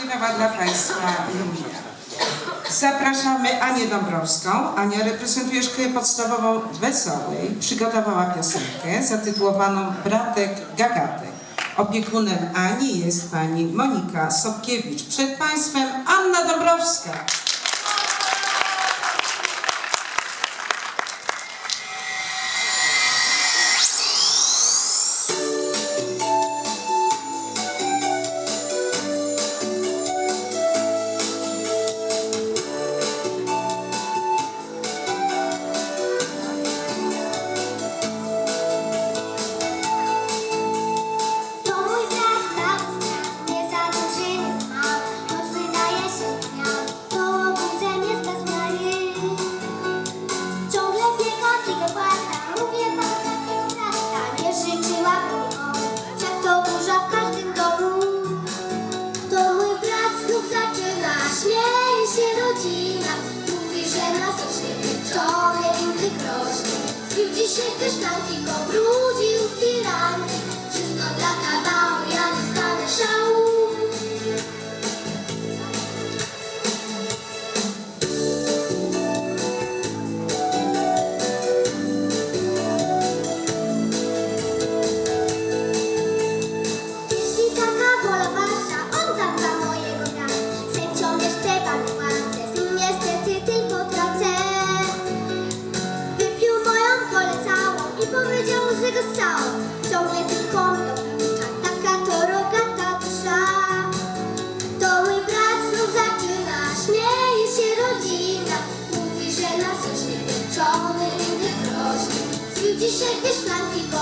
śpiewała dla Państwa Lumia. Zapraszamy Anię Dąbrowską. Ania reprezentuje szkołę podstawową Wesołej. Przygotowała piosenkę zatytułowaną Bratek Gagaty. Opiekunem Ani jest pani Monika Sobkiewicz. Przed Państwem Anna Dąbrowska. Будеш нам тільки бруд. Całą. Ciągle tylko mi doprawcza, taka to. To mój brat znów śmieje się rodzina. Mówi, że nas oświetczony, inny groźny. Zbił dzisiaj dwie szklanki, bo